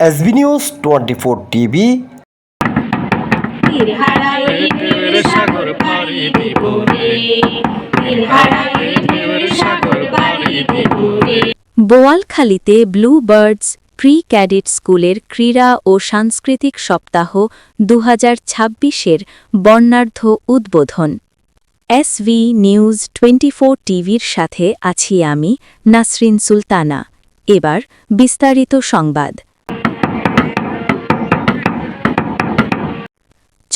SB news twenty four TV. তীর হারাই ঢেউয়ের সাগর পাড়ি দিব রে। তীর হারাই ঢেউয়ের সাগর পাড়ি দিব বোয়ালখালীতে ব্লু বার্ডস প্রি ক্যাডেট স্কুলের ক্রীড়া ও সাংস্কৃতিক সপ্তাহ দু হাজার ছাব্বিশের বর্ণাঢ্য উদ্বোধন। এসভি নিউজ টোয়েন্টি ফোর টিভির সাথে আছি আমি নাসরিন সুলতানা। এবার বিস্তারিত সংবাদ।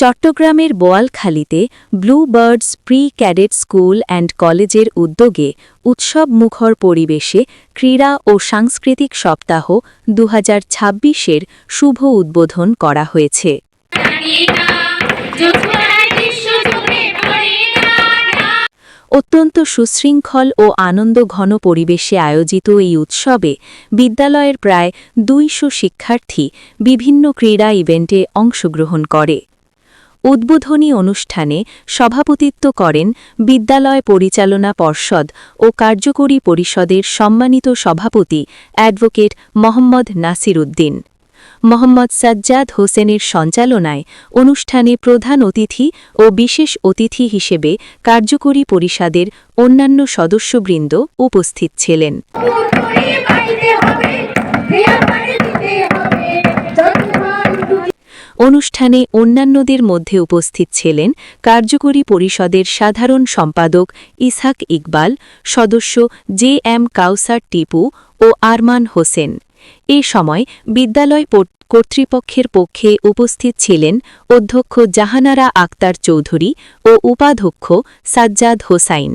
চট্টগ্রামের বোয়ালখালীতে blue birds pre cadet school and কলেজের উদ্যোগে উৎসব মুখর পরিবেশে ক্রীড়া ও সাংস্কৃতিক সপ্তাহ দু হাজার শুভ উদ্বোধন করা হয়েছে। অত্যন্ত সুশৃঙ্খল ও আনন্দ ঘন পরিবেশে আয়োজিত এই উৎসবে বিদ্যালয়ের প্রায় দুইশো শিক্ষার্থী বিভিন্ন ক্রীড়া ইভেন্টে অংশগ্রহণ করে। উদ্বোধনী অনুষ্ঠানে সভাপতিত্ব করেন বিদ্যালয় পরিচালনা পর্ষদ ও কার্যকরী পরিষদের সম্মানিত সভাপতি অ্যাডভোকেট মোহাম্মদ নাসির উদ্দিন। মোহাম্মদ সাজ্জাদ হোসেনের সঞ্চালনায় অনুষ্ঠানে প্রধান অতিথি ও বিশেষ অতিথি হিসেবে কার্যকরী পরিষদের অন্যান্য সদস্যবৃন্দ উপস্থিত ছিলেন। অনুষ্ঠানে অন্যান্যদের মধ্যে উপস্থিত ছিলেন কার্যকরী পরিষদের সাধারণ সম্পাদক ইসহাক ইকবাল, সদস্য জে এম কাউসার টিপু ও আরমান হোসেন। এ সময় বিদ্যালয় কর্তৃপক্ষের পক্ষে উপস্থিত ছিলেন অধ্যক্ষ জাহানারা আক্তার চৌধুরী ও উপাধ্যক্ষ সাজ্জাদ হোসাইন।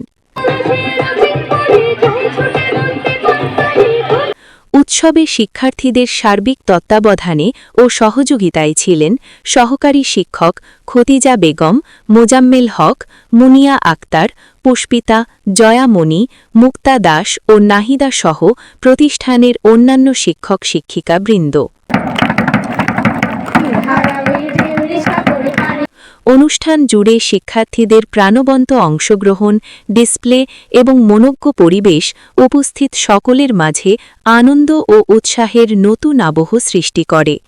উৎসবে শিক্ষার্থীদের সার্বিক তত্ত্বাবধানে ও সহযোগিতায় ছিলেন সহকারী শিক্ষক খতিজা বেগম, মোজাম্মেল হক, মুনিয়া আক্তার, পুষ্পিতা জয়ামণি মুক্তা দাস ও নাহিদা সহ প্রতিষ্ঠানের অন্যান্য শিক্ষক শিক্ষিকা অনুষ্ঠান জুড়ে শিক্ষার্থীদের প্রাণবন্ত অংশগ্রহণ, ডিসপ্লে এবং মনোজ্ঞ পরিবেশ উপস্থিত সকলের মাঝে আনন্দ ও উৎসাহের নতুন আবহ সৃষ্টি করে।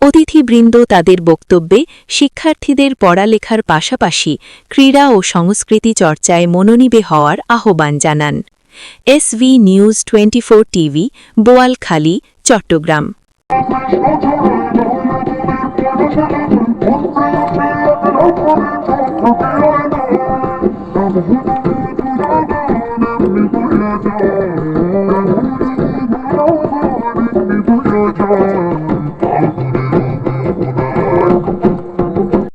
অতিথিবৃন্দ তাদের বক্তব্যে শিক্ষার্থীদের পড়ালেখার পাশাপাশি ক্রীড়া ও সংস্কৃতি চর্চায় মনোনিবে হওয়ার আহ্বান জানান। SV news twenty TV, Boalkhali, Chittagong. the